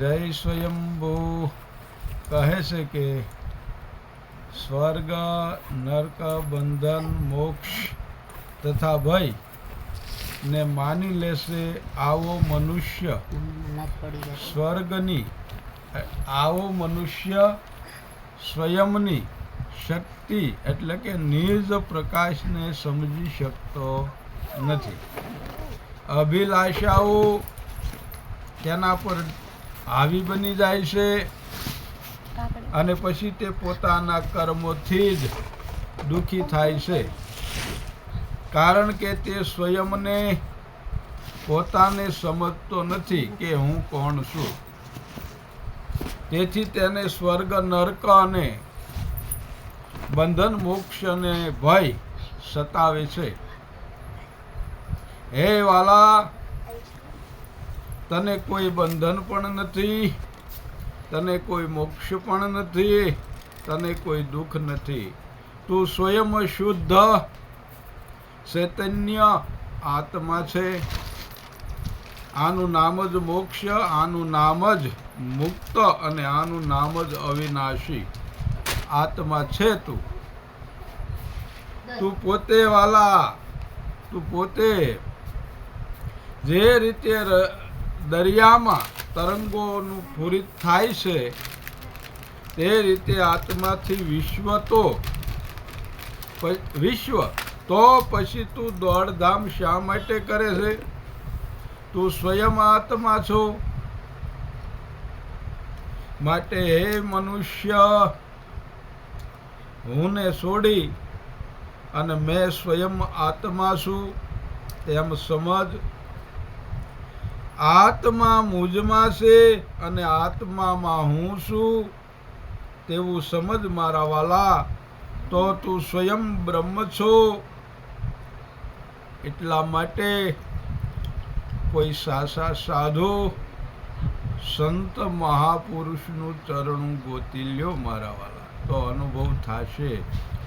જય સ્વયંભૂ કહે છે કે સ્વર્ગ નર્ક બંધન મોક્ષ તથા ભય ને માની લેશે આવો મનુષ્ય સ્વર્ગની આવો મનુષ્ય સ્વયંની શક્તિ એટલે કે નિજ પ્રકાશને સમજી શકતો નથી અભિલાષાઓ તેના પર હાવી બની જાય છે અને પછી તે પોતાના કર્મોથી જ દુઃખી થાય છે. કારણ કે તે સ્વયંને પોતાને સમજતો નથી કે હું કોણ છું. તેથી તેને સ્વર્ગ નર્ક અને બંધન મોક્ષ અને ભય સતાવે છે. હે વાલા તને કોઈ બંધન પણ નથી, તને કોઈ મોક્ષ પણ નથી, તને કોઈ દુઃખ નથી. તું સ્વયં શુદ્ધ ચૈતન્ય આત્મા છે. આનું નામ જ મોક્ષ, આનું નામ જ મુક્ત અને આનું નામ જ અવિનાશી આત્મા છે તું. તું પોતે વાલા, તું પોતે જે રીતે દરિયામાં તરંગોનું પૂરિત થાય છે, તે રીતે આત્માથી વિશ્વ તો વિશ્વ તો પછી તું દોડધામ શા માટે કરે છે? તું સ્વયં આત્મા છો માટે હે મનુષ્ય. હું ને છોડી અને મેં સ્વયં આત્મા છું. તેમ સમજ આત્મા મુજમાં છે અને આત્મામાં હું છું. તેવું સમજ મારા વાલા, તો તું સ્વયં બ્રહ્મ છો. એટલા માટે કોઈ સાસા સાધુ, સંત મહાપુરુષનું ચરણું ગોતી લ્યો મારા વાલા. તો અનુભવ થશે,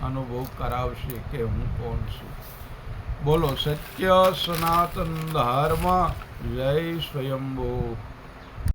અનુભવ કરાવશે કે હું કોણ છું. બોલો, સત્ય સનાતન ધર્મ જય સ્વયંભૂ.